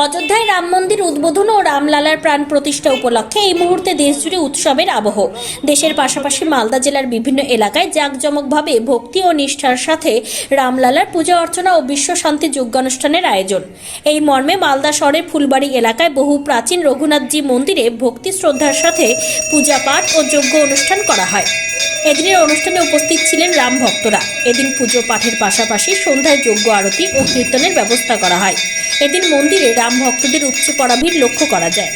অযোধ্যায় রাম মন্দির উদ্বোধন ও রামলালার প্রাণ প্রতিষ্ঠা উপলক্ষে এই মুহূর্তে দেশজুড়ে উৎসবের আবহ। দেশের পাশাপাশি মালদা জেলার বিভিন্ন এলাকায় জাঁকজমকভাবে ভক্তি ও নিষ্ঠার সাথে রামলালার পূজা অর্চনা ও বিশ্ব শান্তি যজ্ঞানুষ্ঠানের আয়োজন। এই মর্মে মালদা শহরের ফুলবাড়ি এলাকায় বহু প্রাচীন রঘুনাথজি মন্দিরে ভক্তি শ্রদ্ধার সাথে পূজা পাঠ ও যজ্ঞ অনুষ্ঠান করা হয়। এদিনের অনুষ্ঠানে উপস্থিত ছিলেন রাম ভক্তরা। এদিন পুজো পাঠের পাশাপাশি সন্ধ্যায় যজ্ঞ আরতি ও কীর্তনের ব্যবস্থা করা হয়। এদিন মন্দিরে রাম ভক্তদের উপচে পড়া লক্ষ্য করা যায়।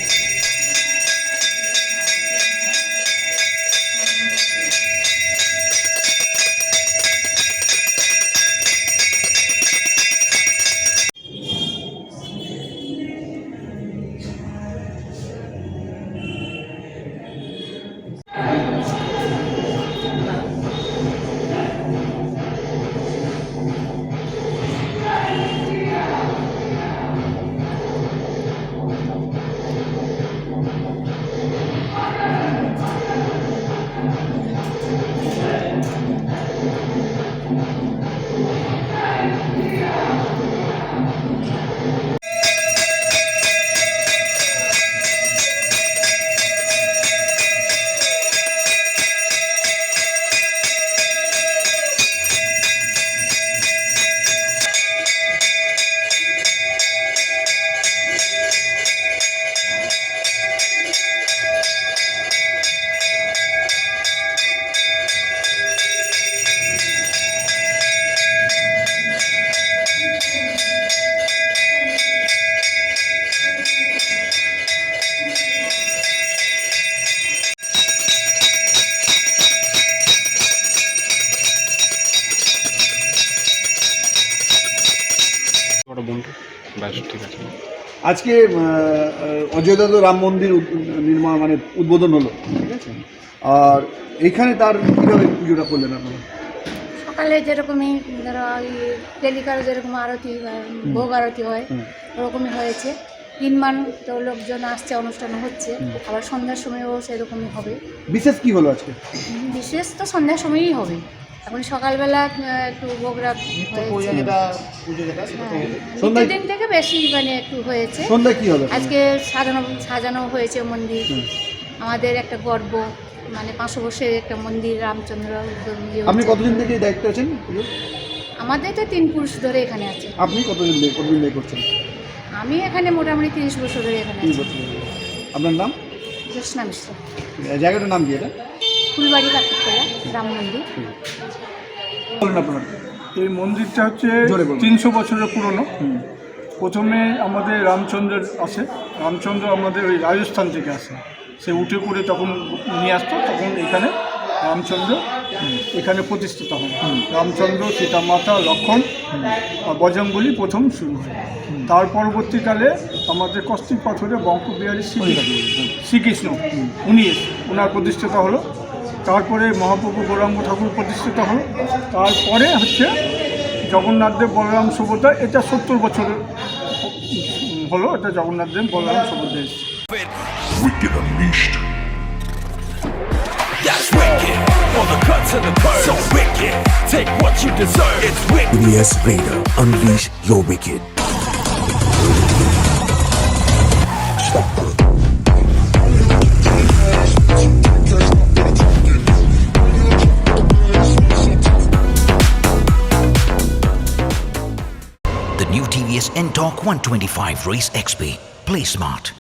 ব্যাস ঠিক আছে আজকে অযোধ্যা তো রাম মন্দির নির্মাণ মানে উদ্বোধন হলো ঠিক আছে? আর এখানে তার কীভাবে পুজোটা করলেন আপনারা? সকালে যেরকমই ধরো ওই যেরকম আরতি ভোগ আরতি হয় ওরকমই হয়েছে। দিনমান তো লোকজন আসছে অনুষ্ঠান হচ্ছে। আবার সন্ধ্যার সময়ও সেরকমই হবে। বিশেষ কি হলো আজকে? বিশেষ তো সন্ধ্যার সময়ই হবে। এখন সকালবেলা একটু ভোগরা সন্ধ্যায়- দিন থেকে বেশি মানে একটু হয়েছে। আজকে সাজানো সাজানো হয়েছে মন্দির। আমাদের একটা গর্ব মানে পাঁচশো বছরের একটা মন্দির রামচন্দ্র আপনি কতদিন থেকে দায়িত্বে আছেন? আমাদের তো তিন পুরুষ ধরে এখানে আছে। আপনি কতদিন কতদিন করছেন? আমি এখানে মোটামুটি তিরিশ বছর ধরে এখানে। আপনার নাম? জ্যোৎস্না মিশ্র। জায়গাটার নাম কি এটা? ফুলবাড়ি কাকিরতলা রাম মন্দির। বলুন আপনার। এই মন্দিরটা হচ্ছে তিনশো বছরের পুরনো। প্রথমে আমাদের রামচন্দ্রের আসে রামচন্দ্র আমাদের ওই রাজস্থান থেকে আসে। সে উঠে করে তখন নিয়ে আসতো তখন এখানে রামচন্দ্র এখানে প্রতিষ্ঠিত হয়। রামচন্দ্র সীতা মাতা লক্ষণ আর বজরঙ্গলি প্রথম শুরু হয়। তার পরবর্তীকালে আমাদের কস্তিক পাথরে বঙ্কবিহারী শ্রীকৃষ্ণ শ্রীকৃষ্ণ। উনি ওনার প্রতিষ্ঠিত হলো। তারপরে মহাপ্রভু গৌরাঙ্গ ঠাকুর প্রতিষ্ঠিত হলো তারপরে হচ্ছে জগন্নাথ দেব বলরাম সুভদ্রা এটা সত্তর বছর হলো এটা জগন্নাথ দেব বলরাম সুভদ্রা এসেছে Wicked That's wicked. All the cuts and the curves. So wicked. Take what you deserve. It's wicked. Yes, Vader, unleash your wicked. New TVS Ntorq 125 Race XP. Play smart.